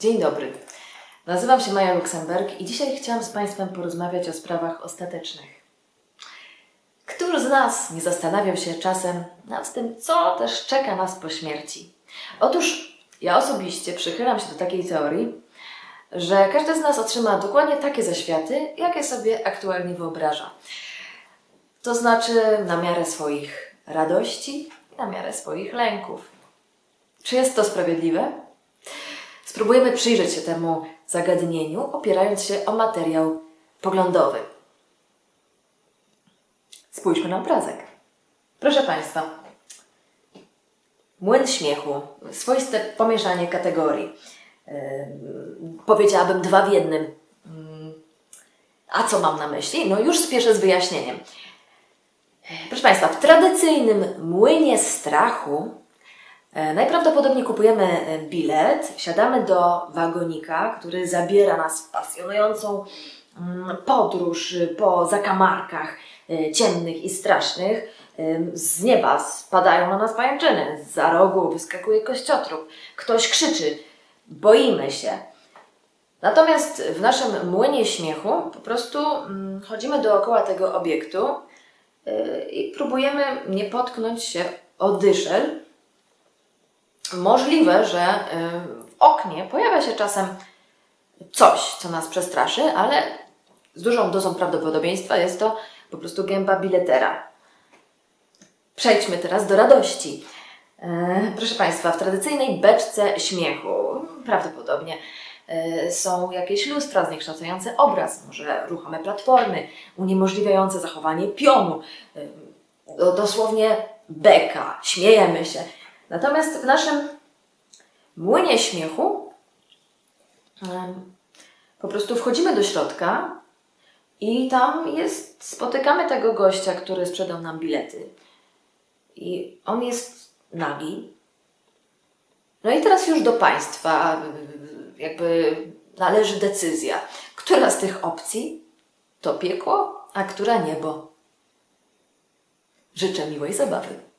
Dzień dobry. Nazywam się Maja Luksemberg i dzisiaj chciałam z Państwem porozmawiać o sprawach ostatecznych. Któż z nas nie zastanawiał się czasem nad tym, co też czeka nas po śmierci? Otóż ja osobiście przychylam się do takiej teorii, że każdy z nas otrzyma dokładnie takie zaświaty, jakie sobie aktualnie wyobraża. To znaczy na miarę swoich radości i na miarę swoich lęków. Czy jest to sprawiedliwe? Spróbujemy przyjrzeć się temu zagadnieniu, opierając się o materiał poglądowy. Spójrzmy na obrazek. Proszę Państwa, młyn śmiechu, swoiste pomieszanie kategorii. Yy, powiedziałabym dwa w jednym. Yy, a co mam na myśli? No już spieszę z wyjaśnieniem. Proszę Państwa, w tradycyjnym młynie strachu najprawdopodobniej kupujemy e, bilet, wsiadamy do wagonika, który zabiera nas w pasjonującą mm, podróż y, po zakamarkach e, ciemnych i strasznych. Z nieba spadają na nas pajęczyny, za rogu wyskakuje kościotrup, ktoś krzyczy, boimy się. Natomiast w naszym młynie śmiechu po prostu mm, chodzimy dookoła tego obiektu i próbujemy nie potknąć się o dyszel. Możliwe, że yy, w oknie pojawia się czasem coś, co nas przestraszy, ale z dużą dozą prawdopodobieństwa jest to po prostu gęba biletera. Przejdźmy teraz do radości. E, Proszę Państwa, w tradycyjnej beczce śmiechu prawdopodobnie e, są jakieś lustra zniekształcające obraz, może ruchome platformy, uniemożliwiające zachowanie pionu, e, do- dosłownie beka, śmiejemy się. Natomiast w naszym młynie śmiechu po prostu wchodzimy do środka i tam jest, spotykamy tego gościa, który sprzedał nam bilety. I on jest nagi. No i teraz już do Państwa jakby należy decyzja, która z tych opcji to piekło, a która niebo. Życzę miłej zabawy.